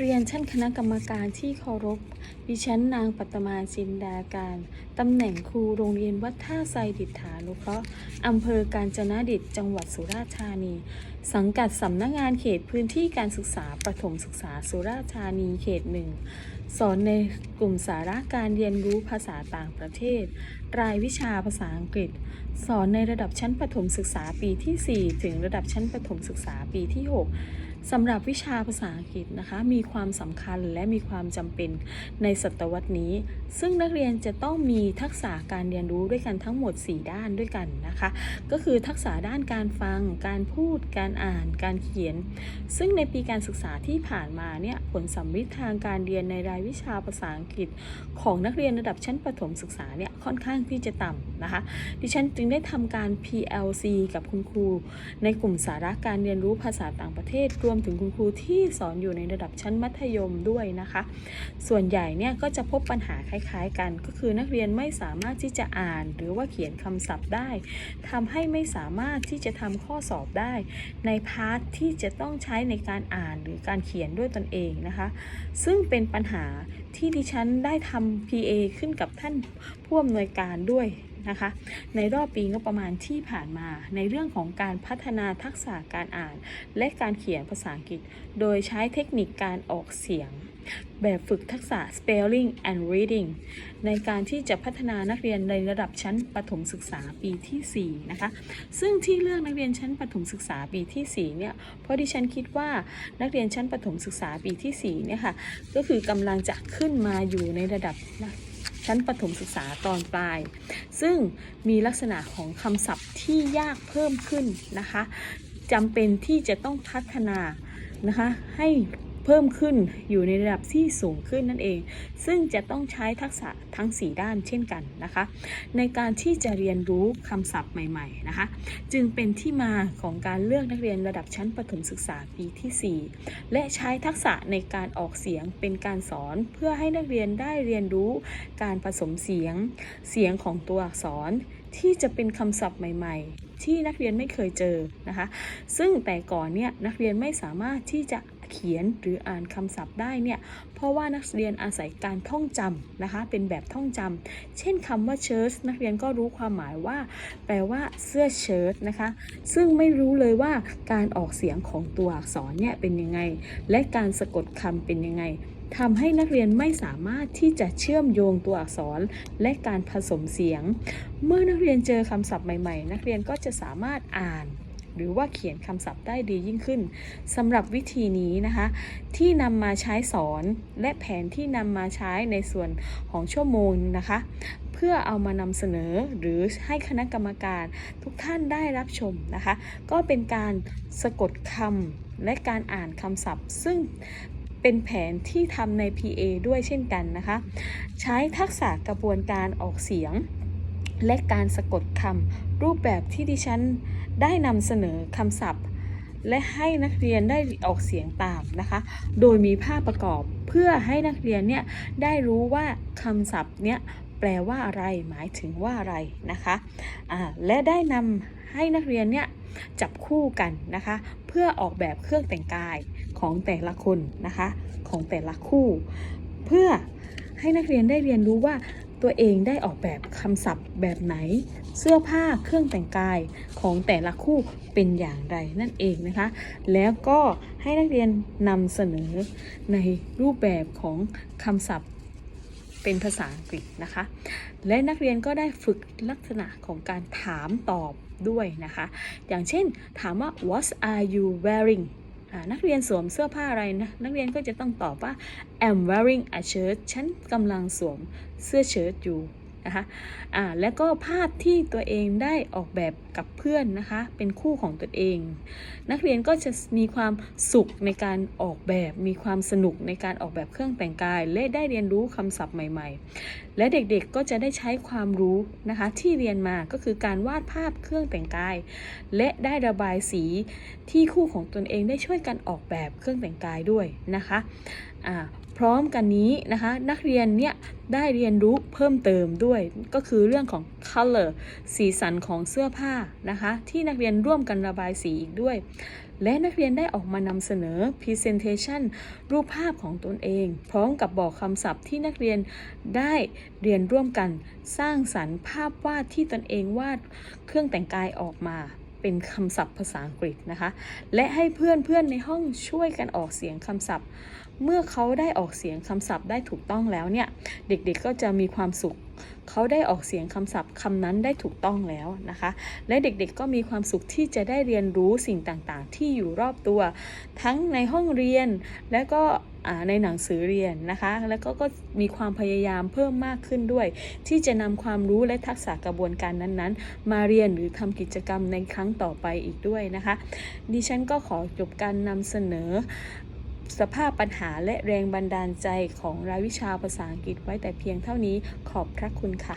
เรียนชั้นคณะกรรมการที่เคารพ ดิฉันนางปัตมาจินดาการ ตำแหน่งครูโรงเรียนวัดท่าไซดิษฐานุเคราะห์อำเภอกาญจนดิตจังหวัดสุราษฎร์ธานี สังกัดสำนักงานเขตพื้นที่การศึกษาประถมศึกษาสุราษฎร์ธานีเขตหนึ่ง สอนในกลุ่มสาระการเรียนรู้ภาษาต่างประเทศ รายวิชาภาษาอังกฤษ สอนในระดับชั้นประถมศึกษาปีที่ 4 ถึงระดับชั้นประถมศึกษาปีที่ 6 สำหรับวิชาภาษาอังกฤษนะคะมีความสำคัญและมีความจำเป็นในศตวรรษนี้ ซึ่งนักเรียนจะต้องมีทักษะการเรียนรู้ด้วยกันทั้งหมด 4 ด้านด้วยกันนะคะ ก็คือทักษะด้านการฟัง การพูด การอ่าน การเขียน ซึ่งในปีการศึกษาที่ผ่านมาเนี่ยผลสัมฤทธิ์ทางการเรียนในรายวิชาภาษาอังกฤษ ของนักเรียนระดับชั้นประถมศึกษาเนี่ยค่อนข้างที่จะต่ำนะคะ ดิฉันจึงได้ทำการ PLC กับคุณครู ในกลุ่มสาระการเรียนรู้ภาษาต่างประเทศรวมถึงคุณครูที่สอนอยู่ในระดับชั้นมัธยมด้วยนะคะ ส่วนใหญ่เนี่ยก็จะพบปัญหาคล้ายๆกัน ก็คือนักเรียนไม่สามารถที่จะอ่าน หรือว่าเขียนคำศัพท์ได้ทำให้ไม่สามารถที่จะทำข้อสอบได้ ในพาร์ทที่จะต้องใช้ในการอ่านหรือการเขียนด้วยตนเองนะคะ ซึ่งเป็นปัญหาที่ดิฉันได้ทำ PA ขึ้นกับท่านผู้อำนวยการด้วย นะคะ ในรอบปีงบประมาณที่ผ่านมา ในเรื่องของการพัฒนาทักษะการอ่าน และการเขียนภาษาอังกฤษ โดยใช้เทคนิคการออกเสียง แบบฝึกทักษะ spelling and reading ในการที่จะพัฒนานักเรียนในระดับชั้นประถมศึกษาปีที่ 4 นะคะ ซึ่งที่เลือกนักเรียนชั้นประถมศึกษาปีที่ 4 เนี่ย เพราะดิฉันคิดว่านักเรียนชั้นประถมศึกษาปีที่ 4 เนี่ยค่ะ ก็คือกำลังจะขึ้นมาอยู่ในระดับ ชั้นประถมศึกษาตอนปลาย ซึ่งมีลักษณะของคำศัพท์ที่ยากเพิ่มขึ้นนะคะจำเป็นที่จะต้องพัฒนานะคะให้ เพิ่มขึ้นอยู่ในระดับที่สูงขึ้นนั่นเอง ซึ่งจะต้องใช้ทักษะทั้ง 4 ด้านเช่นกันนะคะ ในการที่จะเรียนรู้คำศัพท์ใหม่ๆนะคะ จึงเป็นที่มาของการเลือกนักเรียนระดับชั้นประถมศึกษาปีที่ 4 และใช้ทักษะในการออกเสียงเป็นการสอนเพื่อให้นักเรียนได้เรียนรู้การผสมเสียง เสียงของตัวอักษรที่จะเป็นคำศัพท์ใหม่ ๆ ที่นักเรียนไม่เคยเจอนะคะ ซึ่งแต่ก่อนเนี่ยนักเรียนไม่สามารถที่จะ เขียนหรืออ่านคำศัพท์ได้เนี่ย เพราะว่านักเรียนอาศัยการท่องจำนะคะ เป็นแบบท่องจำ เช่นคำว่าเชิ้ตนักเรียนก็รู้ความหมายว่า แปลว่าเสื้อเชิ้ตนะคะ ซึ่งไม่รู้เลยว่าการออกเสียงของตัวอักษรเนี่ยเป็นยังไง และการสะกดคำเป็นยังไงทำให้นักเรียนไม่สามารถที่จะเชื่อมโยงตัวอักษรและการผสมเสียง เมื่อนักเรียนเจอคำศัพท์ใหม่ ๆ นักเรียนก็จะสามารถอ่าน หรือว่าเขียนคำศัพท์ได้ดียิ่งขึ้นสำหรับวิธีนี้นะคะ ที่นำมาใช้สอนและแผนที่นำมาใช้ในส่วนของชั่วโมงนะคะ เพื่อเอามานำเสนอหรือให้คณะกรรมการทุกท่านได้รับชมนะคะ ก็เป็นการสะกดคำและการอ่านคำศัพท์ ซึ่งเป็นแผนที่ทำใน PA ด้วยเช่นกันนะคะ ใช้ทักษะกระบวนการออกเสียง และการสะกดคำ รูปแบบที่ดิฉันได้นำเสนอคำศัพท์ และให้นักเรียนได้ออกเสียงตามนะคะ โดยมีภาพประกอบเพื่อให้นักเรียนเนี่ยได้รู้ว่าคำศัพท์เนี่ยแปลว่าอะไร หมายถึงว่าอะไรนะคะอ่าและได้นำให้นักเรียนเนี่ยจับคู่กันนะคะ เพื่อออกแบบเครื่องแต่งกายของแต่ละคนนะคะ ของแต่ละคู่ เพื่อให้นักเรียนได้เรียนรู้ว่า ตัวเองได้ออกแบบคำศัพท์แบบไหน เสื้อผ้าเครื่องแต่งกายของแต่ละคู่เป็นอย่างไรนั่นเองนะคะ แล้วก็ให้นักเรียนนำเสนอในรูปแบบของคำศัพท์เป็นภาษาอังกฤษนะคะ และนักเรียนก็ได้ฝึกลักษณะของการถามตอบด้วยนะคะ อย่างเช่นถามว่า what are you wearing นักเรียนสวมเสื้อผ้าอะไรนะนักเรียนก็จะต้องตอบว่า I'm wearing a shirt ฉันกำลังสวมเสื้อเชิ้ตอยู่ นะคะอ่าและก็ภาพที่ตัวเองได้ออกแบบกับเพื่อนนะคะ เป็นคู่ของตัวเอง นักเรียนก็จะมีความสุขในการออกแบบ มีความสนุกในการออกแบบเครื่องแต่งกาย และได้เรียนรู้คำศัพท์ใหม่ ๆ และเด็กๆก็จะได้ใช้ความรู้นะคะที่เรียนมาก็คือการวาดภาพเครื่องแต่งกาย และได้ระบายสีที่คู่ของตนเองได้ช่วยกันออกแบบเครื่องแต่งกายด้วยนะคะ พร้อมกันนี้นะคะ นักเรียนเนี่ยได้เรียนรู้เพิ่มเติมด้วย ก็คือเรื่องของ color สีสันของเสื้อผ้านะคะ ที่นักเรียนร่วมกันระบายสีอีกด้วย และนักเรียนได้ออกมานำเสนอ Presentation รูปภาพของตนเอง พร้อมกับบอกคำศัพท์ที่นักเรียนได้เรียนร่วมกัน สร้างสรรค์ภาพวาดที่ตนเองวาดเครื่องแต่งกายออกมา เป็นคำศัพท์ภาษาอังกฤษนะคะ และให้เพื่อนเพื่อนๆในห้องช่วยกันออกเสียงคำศัพท์ เมื่อเขาได้ออกเสียงคำศัพท์ได้ถูกต้องแล้วเนี่ย เด็กๆก็จะมีความสุข เขาได้ออกเสียงคำศัพท์คำนั้นได้ถูกต้องแล้วนะคะ และเด็กๆก็มีความสุขที่จะได้เรียนรู้สิ่งต่างๆ ที่อยู่รอบตัว ทั้งในห้องเรียนและก็ในหนังสือเรียนนะคะ แล้วก็ก็มีความพยายามเพิ่มมากขึ้นด้วย ที่จะนำความรู้และทักษะกระบวนการนั้นๆ มาเรียนหรือทำกิจกรรมในครั้งต่อไปอีกด้วยนะคะ ดิฉันก็ขอจบการนำเสนอ สภาพปัญหาและแรงบันดาลใจของรายวิชาภาษาอังกฤษไว้แต่เพียงเท่านี้ขอบพระคุณค่ะ